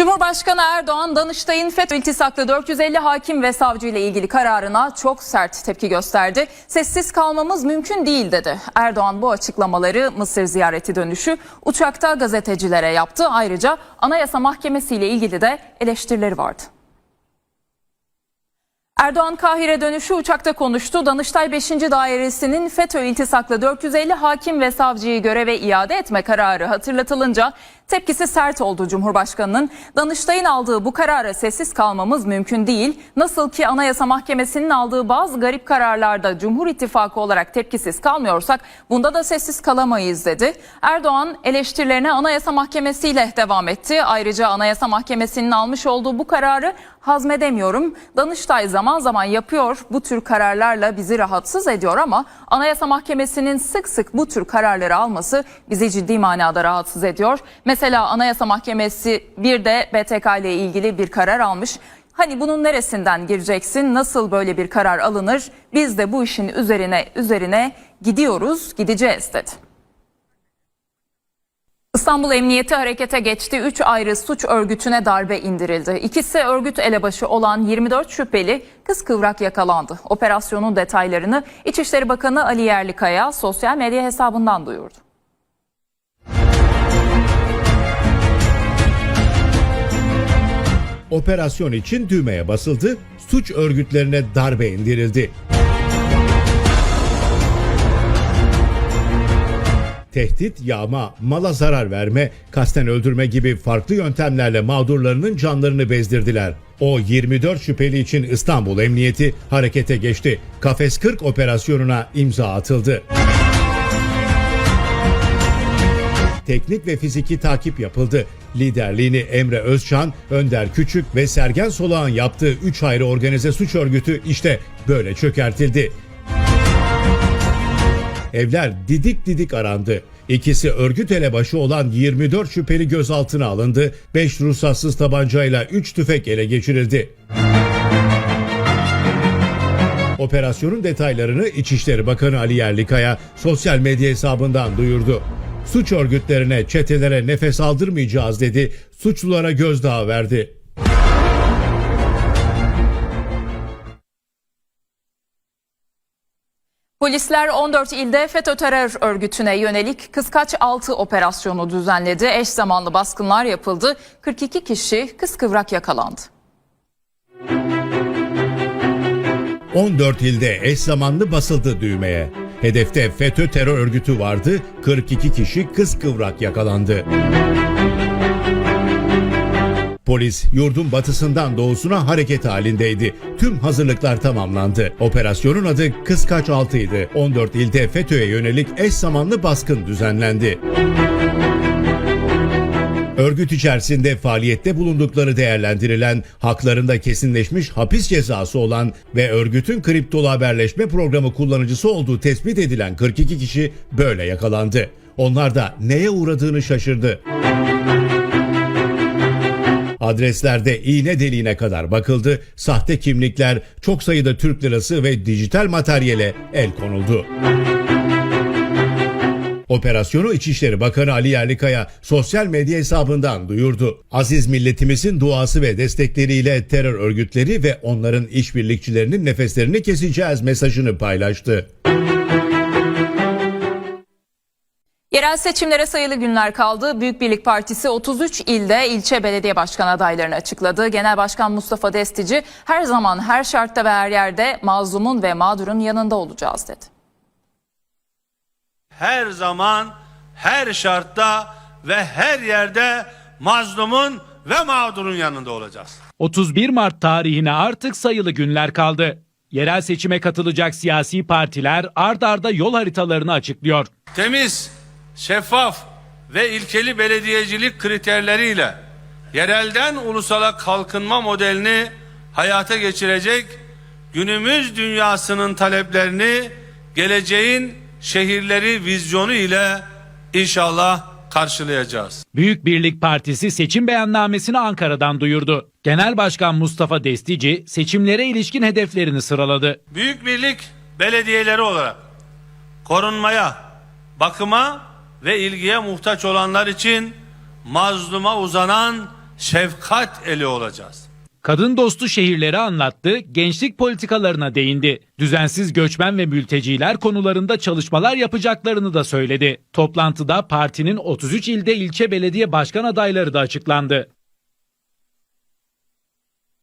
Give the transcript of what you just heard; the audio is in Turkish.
Cumhurbaşkanı Erdoğan, Danıştay'ın FETÖ iltisaklı 450 hakim ve savcı ile ilgili kararına çok sert tepki gösterdi. Sessiz kalmamız mümkün değil dedi. Erdoğan bu açıklamaları Mısır ziyareti dönüşü uçakta gazetecilere yaptı. Ayrıca Anayasa Mahkemesi ile ilgili de eleştirileri vardı. Erdoğan Kahire dönüşü uçakta konuştu. Danıştay 5. Dairesi'nin FETÖ iltisaklı 450 hakim ve savcıyı göreve iade etme kararı hatırlatılınca tepkisi sert oldu Cumhurbaşkanı'nın. Danıştay'ın aldığı bu karara sessiz kalmamız mümkün değil. Nasıl ki Anayasa Mahkemesi'nin aldığı bazı garip kararlarda Cumhur İttifakı olarak tepkisiz kalmıyorsak bunda da sessiz kalamayız dedi. Erdoğan eleştirilerine Anayasa Mahkemesi ile devam etti. Ayrıca Anayasa Mahkemesi'nin almış olduğu bu kararı hazmedemiyorum. Danıştay zaman zaman yapıyor bu tür kararlarla bizi rahatsız ediyor ama Anayasa Mahkemesi'nin sık sık bu tür kararları alması bizi ciddi manada rahatsız ediyor. Mesela Anayasa Mahkemesi bir de BTK ile ilgili bir karar almış. Hani bunun neresinden gireceksin? Nasıl böyle bir karar alınır? Biz de bu işin üzerine üzerine gidiyoruz, gideceğiz dedi. İstanbul Emniyeti harekete geçti. 3 ayrı suç örgütüne darbe indirildi. İkisi örgüt elebaşı olan 24 şüpheli kıskıvrak yakalandı. Operasyonun detaylarını İçişleri Bakanı Ali Yerlikaya sosyal medya hesabından duyurdu. Operasyon için düğmeye basıldı, suç örgütlerine darbe indirildi. Tehdit, yağma, mala zarar verme, kasten öldürme gibi farklı yöntemlerle mağdurlarının canlarını bezdirdiler. O 24 şüpheli için İstanbul Emniyeti harekete geçti. Kafes 40 operasyonuna imza atıldı. teknik ve fiziki takip yapıldı. Liderliğini Emre Özçan, Önder Küçük ve Sergen Solağan yaptığı 3 ayrı organize suç örgütü işte böyle çökertildi. Evler didik didik arandı. İkisi örgüt elebaşı olan 24 şüpheli gözaltına alındı. 5 ruhsatsız tabancayla 3 tüfek ele geçirildi. Operasyonun detaylarını İçişleri Bakanı Ali Yerlikaya sosyal medya hesabından duyurdu. Suç örgütlerine, çetelere nefes aldırmayacağız dedi. Suçlulara gözdağı verdi. Polisler 14 ilde FETÖ terör örgütüne yönelik kıskaç 6 operasyonu düzenledi. Eş zamanlı baskınlar yapıldı. 42 kişi kıskıvrak yakalandı. 14 ilde eş zamanlı basıldı düğmeye. Hedefte FETÖ terör örgütü vardı, 42 kişi kıskıvrak yakalandı. Polis yurdun batısından doğusuna hareket halindeydi. Tüm hazırlıklar tamamlandı. Operasyonun adı Kıskaç 6 idi. 14 ilde FETÖ'ye yönelik eş zamanlı baskın düzenlendi. Örgüt içerisinde faaliyette bulundukları değerlendirilen, haklarında kesinleşmiş hapis cezası olan ve örgütün kriptolu haberleşme programı kullanıcısı olduğu tespit edilen 42 kişi böyle yakalandı. Onlar da neye uğradığını şaşırdı. Adreslerde iğne deliğine kadar bakıldı, sahte kimlikler, çok sayıda Türk lirası ve dijital materyale el konuldu. Operasyonu İçişleri Bakanı Ali Yerlikaya sosyal medya hesabından duyurdu. Aziz milletimizin duası ve destekleriyle terör örgütleri ve onların işbirlikçilerinin nefeslerini keseceğiz mesajını paylaştı. Yerel seçimlere sayılı günler kaldı. Büyük Birlik Partisi 33 ilde ilçe belediye başkan adaylarını açıkladı. Genel Başkan Mustafa Destici her zaman her şartta ve her yerde mazlumun ve mağdurun yanında olacağız dedi. her zaman, her şartta ve her yerde mazlumun ve mağdurun yanında olacağız. 31 Mart tarihine artık sayılı günler kaldı. Yerel seçime katılacak siyasi partiler ard arda yol haritalarını açıklıyor. Temiz, şeffaf ve ilkeli belediyecilik kriterleriyle yerelden ulusala kalkınma modelini hayata geçirecek günümüz dünyasının taleplerini geleceğin şehirleri vizyonu ile inşallah karşılayacağız. Büyük Birlik Partisi seçim beyannamesini Ankara'dan duyurdu. Genel Başkan Mustafa Destici seçimlere ilişkin hedeflerini sıraladı. Büyük Birlik belediyeleri olarak korunmaya, bakıma ve ilgiye muhtaç olanlar için mazluma uzanan şefkat eli olacağız. Kadın dostu şehirleri anlattı, gençlik politikalarına değindi. Düzensiz göçmen ve mülteciler konularında çalışmalar yapacaklarını da söyledi. Toplantıda partinin 33 ilde ilçe belediye başkan adayları da açıklandı.